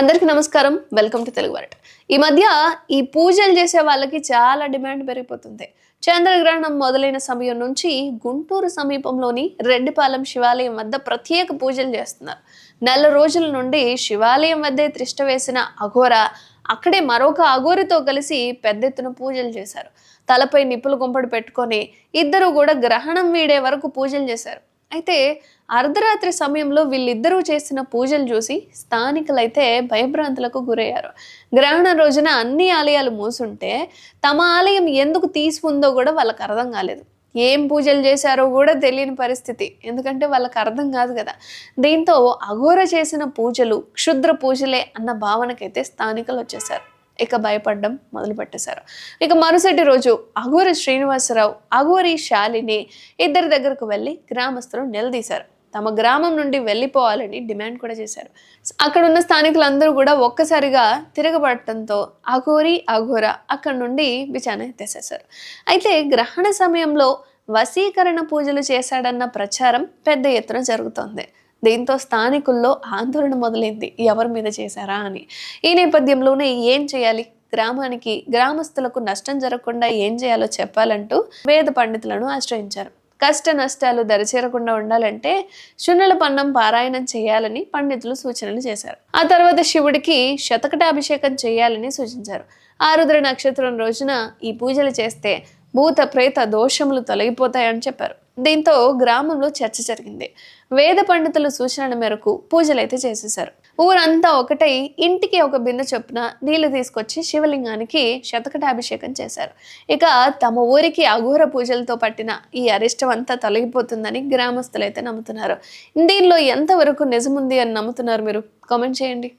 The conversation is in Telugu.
అందరికీ నమస్కారం. వెల్కమ్ టు తెలుగు వరట ఈ మధ్య ఈ పూజలు చేసే వాళ్ళకి చాలా డిమాండ్ పెరిగిపోతుంది. చంద్రగ్రహణం మొదలైన సమయం నుంచి గుంటూరు సమీపంలోని రెడ్డిపాలెం శివాలయం వద్ద ప్రత్యేక పూజలు చేస్తున్నారు. నెల రోజుల నుండి శివాలయం వద్దే త్రిష్ట వేసిన అఘోర అక్కడే మరొక అఘోరితో కలిసి పెద్ద ఎత్తున పూజలు చేశారు. తలపై నిప్పులు గుంపడు పెట్టుకొని ఇద్దరు కూడా గ్రహణం వీడే వరకు పూజలు చేశారు. అయితే అర్ధరాత్రి సమయంలో వీళ్ళిద్దరూ చేసిన పూజలు చూసి స్థానికులైతే భయభ్రాంతులకు గురయ్యారు. గ్రహణ రోజున అన్ని ఆలయాలు మూసుంటే తమ ఆలయం ఎందుకు తీసుకుందో కూడా వాళ్ళకి అర్థం కాలేదు. ఏం పూజలు చేశారో కూడా తెలియని పరిస్థితి. ఎందుకంటే వాళ్ళకి అర్థం కాదు కదా. దీంతో అఘోర చేసిన పూజలు క్షుద్ర పూజలే అన్న భావనకైతే స్థానికులు వచ్చేసారు ఇక భయపడడం మొదలు పెట్టేశారు. ఇక మరుసటి రోజు అఘోరి శ్రీనివాసరావు అఘోరి శాలిని ఇద్దరి దగ్గరకు వెళ్ళి గ్రామస్తులు నిలదీశారు. తమ గ్రామం నుండి వెళ్ళిపోవాలని డిమాండ్ కూడా చేశారు. అక్కడ ఉన్న స్థానికులందరూ కూడా ఒక్కసారిగా తిరగబడటంతో అఘోరి అఘోర అక్కడ నుండి విచారణ ఎత్తేసేశారు అయితే గ్రహణ సమయంలో వశీకరణ పూజలు చేశాడన్న ప్రచారం పెద్ద ఎత్తున జరుగుతోంది. దీంతో స్థానికుల్లో ఆందోళన మొదలైంది. ఎవరి మీద చేశారా అని. ఈ నేపథ్యంలోనే ఏం చేయాలి? గ్రామానికి గ్రామస్తులకు నష్టం జరగకుండా ఏం చేయాలో చెప్పాలంటూ వేద పండితులను ఆశ్రయించారు. కష్ట నష్టాలు దరిచేరకుండా ఉండాలంటే శున్నల పన్నం పారాయణం చేయాలని పండితులు సూచనలు చేశారు. ఆ తర్వాత శివుడికి శతకటాభిషేకం చేయాలని సూచించారు. ఆరుద్ర నక్షత్రం రోజున ఈ పూజలు చేస్తే భూత ప్రేత దోషములు తొలగిపోతాయని చెప్పారు. దీంతో గ్రామంలో చర్చ జరిగింది. వేద పండితుల సూచనల మేరకు పూజలైతే చేసేశారు. ఊరంతా ఒకటై ఇంటికి ఒక బిందె చొప్పున నీళ్ళు తీసుకొచ్చి శివలింగానికి శతకటాభిషేకం చేశారు. ఇక తమ ఊరికి అఘోర పూజలతో పట్టిన ఈ అరిష్టం అంతా తొలగిపోతుందని గ్రామస్తులైతే నమ్ముతున్నారు. దీనిలో ఎంతవరకు నిజముంది అని నమ్ముతున్నారు మీరు? కామెంట్ చేయండి.